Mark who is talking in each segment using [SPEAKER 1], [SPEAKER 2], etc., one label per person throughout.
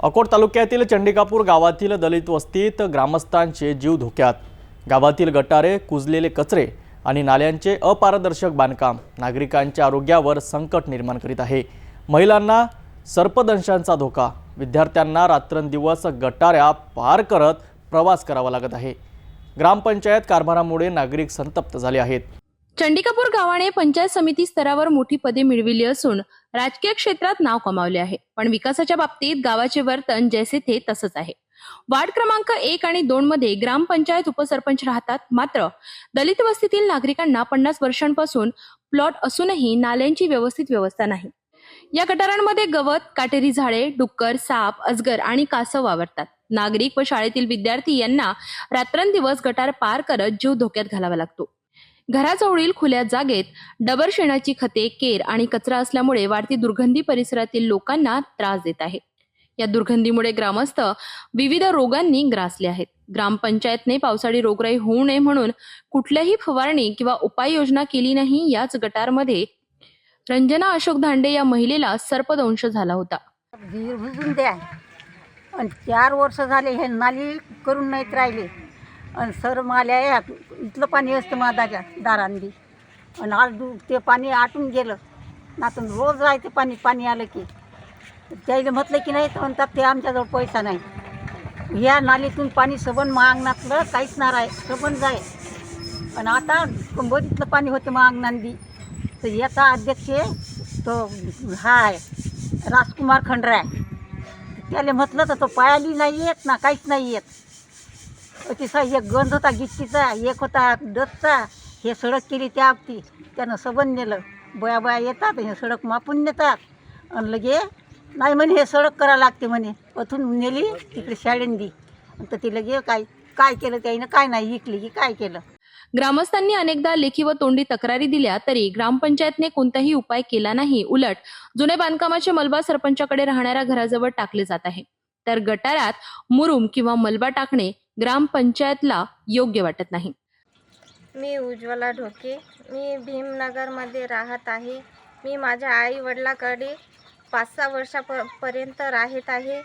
[SPEAKER 1] अकोट तालुक्यातील चंडिकापूर गावातील दलित वस्तीत ग्रामस्थांचे जीव धोक्यात. गावातील गटारे कुजलेले कचरे आणि नाल्यांचे अपारदर्शक बांधकाम नागरिकांच्या आरोग्यावर संकट निर्माण करीत आहे. महिलांना सर्पदंशांचा धोका विद्यार्थ्यांना रात्रंदिवस गटाऱ्या पार करत प्रवास करावा लागत आहे. ग्रामपंचायत कारभारामुळे नागरिक संतप्त झाले आहेत.
[SPEAKER 2] चंडिकापूर गावाने पंचायत समिती स्तरावर मोठी पदे मिळविली असून राजकीय क्षेत्रात नाव कमावले आहे. पण विकासाच्या बाबतीत गावाचे वर्तन जैसे थे तसंच आहे. वार्ड क्रमांक एक आणि दोन मध्ये ग्रामपंचायत उपसरपंच राहतात. मात्र दलित वस्तीतील नागरिकांना पन्नास वर्षांपासून प्लॉट असूनही नाल्यांची व्यवस्थित व्यवस्था नाही. या गटारांमध्ये गवत काटेरी झाडे डुक्कर साप अजगर आणि कासव वावरतात. नागरिक व शाळेतील विद्यार्थी यांना रात्रंदिवस गटार पार करत जीव धोक्यात घालावा लागतो. घराजवळील खुल्या जागेत डबर शेणाची खते केर आणि कचरा असल्यामुळे वाढती दुर्गंधी परिसरातील लोकांना त्रास देत आहे. या दुर्गंधीमुळे ग्रामस्थ विविध रोगांनी ग्रासले आहेत. ग्रामपंचायतने पावसाळी रोगराई होऊ नये म्हणून कुठल्याही फवारणी किंवा उपाययोजना केली नाही याच गटारमध्ये रंजना अशोक धांडे या महिलेला सर्पदंश झाला होता.
[SPEAKER 3] आणि चार वर्ष झाले हे नाली करून नाहीत राहिले. आणि सर माल्या इथलं पाणी असतं माझ्या दारांनी. आणि आज ते पाणी आटून गेलं. नातून रोज राहायचं पाणी पाणी आलं की. त्याला म्हटलं की नाही तर म्हणतात ते आमच्याजवळ पैसा नाही. ह्या नालीतून पाणी सबन मागणातलं काहीच नाही आहे सबन जाय. आणि आता कंबरीतलं पाणी होते मागणांदी तर याचा अध्यक्ष तो हा आहे राजकुमार खंडराय. त्याला म्हटलं तर तो पायाली नाही येत ना काहीच नाही येत तिचा एक गंध होता गिच्चीचा एक होता दसचा हे सडक केली त्या अगती त्यानं सबन नेलं. बया बया येतात हे सडक मापून नेतात. आणि लगे नाही म्हणे हे सडक करा लागते म्हणे. अथून नेली तिकडे शाळेंदी तर ती लगे काय काय केलं त्याईनं काय नाही विकली की काय केलं?
[SPEAKER 2] ग्रामस्थांनी अनेकदा लेखी व तोंडी तक्रारी दिल्या तरी ग्रामपंचायतने कोणताही उपाय केला नाही. उलट जुने बांधकामाचे मलबा सरपंचाकडे राहणाऱ्या घराजवळ टाकले जात आहे. तर गटारात मुरुम किंवा मलबा टाकणे ग्रामपंचायतला योग्य वाटत नाही.
[SPEAKER 4] मी उज्ज्वला ढोके. मी भीमनगरमध्ये राहत आहे. मी माझ्या आई वडिलाकडे पाच सहा वर्षाप पर्यंत राहत आहे.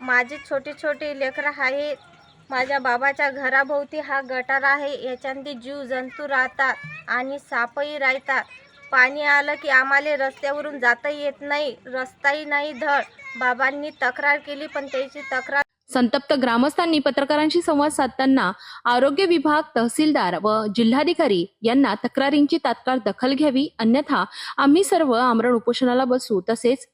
[SPEAKER 4] माझे छोटे छोटे लेकरं आहेत माझ्या बाबाच्या घराभोवती हा गटार आहे. याच्यामध्ये जीव जंतू राहतात आणि सापही राहतात. पाणी आलं की आम्हाला रस्त्यावरून जाता येत नाही. रस्ताही नाही. धड. बाबांनी तक्रार केली पण त्याची तक्रार
[SPEAKER 2] संतप्त ग्रामस्थांनी पत्रकारांशी संवाद साधताना आरोग्य विभाग तहसीलदार व जिल्हाधिकारी यांना तक्रारींची तात्काळ दखल घ्यावी अन्यथा आम्ही सर्व आमरण उपोषणाला बसू तसेच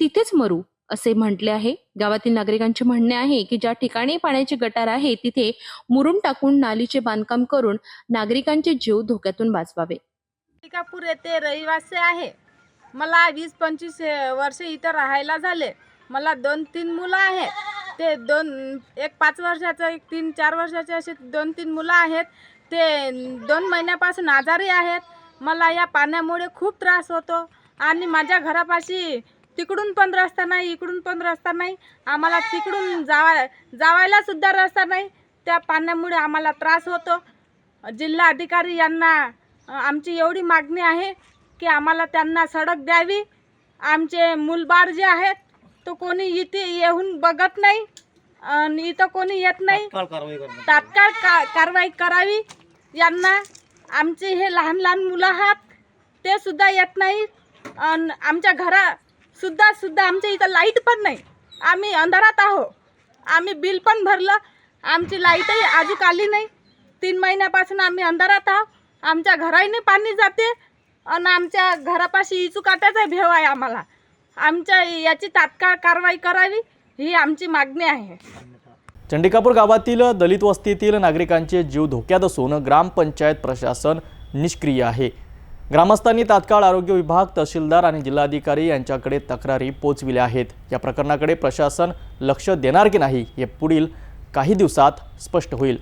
[SPEAKER 2] तिथेच मरू असे म्हटले आहे. गावातील नागरिकांचे म्हणणे आहे की ज्या ठिकाणी पाण्याचे गटार आहे तिथे मुरून टाकून नालीचे बांधकाम करून नागरिकांचे जीव धोक्यातून वाचवावे.
[SPEAKER 5] मल्लिकापूर येथे रहिवासी आहे. मला वीस पंचवीस वर्ष इथं राहायला झाले. मला दोन तीन मुलं आहेत. ते दोन एक पाच वर्षाचं एक तीन चार वर्षाचे असे दोन तीन मुलं आहेत. ते दोन महिन्यापासून आजारी आहेत. मला या पाण्यामुळे खूप त्रास होतो. आणि माझ्या घरापाशी तिकडून पण रस्ता नाही इकडून पण रस्ता नाही. आम्हाला तिकडून जावा जावायला सुद्धा रस्ता नाही. त्या पाण्यामुळे आम्हाला त्रास होतो. जिल्हा अधिकारी यांना आमची एवढी मागणी आहे की आम्हाला त्यांना सडक द्यावी. आमचे मूलबाळ जे आहेत तो कोणी इथे येऊन बघत नाही आणि इथं कोणी येत नाही. तात्काळ का कारवाई करावी. यांना आमचे हे लहान लहान मुलं आहात ते सुद्धा येत नाहीत आणि आमच्या घरा सुद्धा सुद्धा आमच्या इथं लाइट पण नाही. आम्ही अंधारात आहो. आम्ही बिल पण भरलं. आमची लाईटही अजून आली नाही. तीन महिन्यापासून आम्ही अंधारात आहोत आमच्या घराने पाणी जाते. आणि आमच्या घरापाशी इचू काट्याचा भेव आहे आम्हाला. आमच्या याची तात्काळ कारवाई करावी ही आमची मागणी आहे.
[SPEAKER 1] चंडिकापूर गावातील दलित वस्तीतील नागरिकांचे जीव धोक्यात असून ग्रामपंचायत प्रशासन निष्क्रिय आहे. ग्रामस्थांनी तात्काळ आरोग्य विभाग तहसीलदार आणि जिल्हाधिकारी यांच्याकडे तक्रारी पोचविल्या आहेत. या प्रकरणाकडे प्रशासन लक्ष देणार की नाही हे पुढील काही दिवसात स्पष्ट होईल.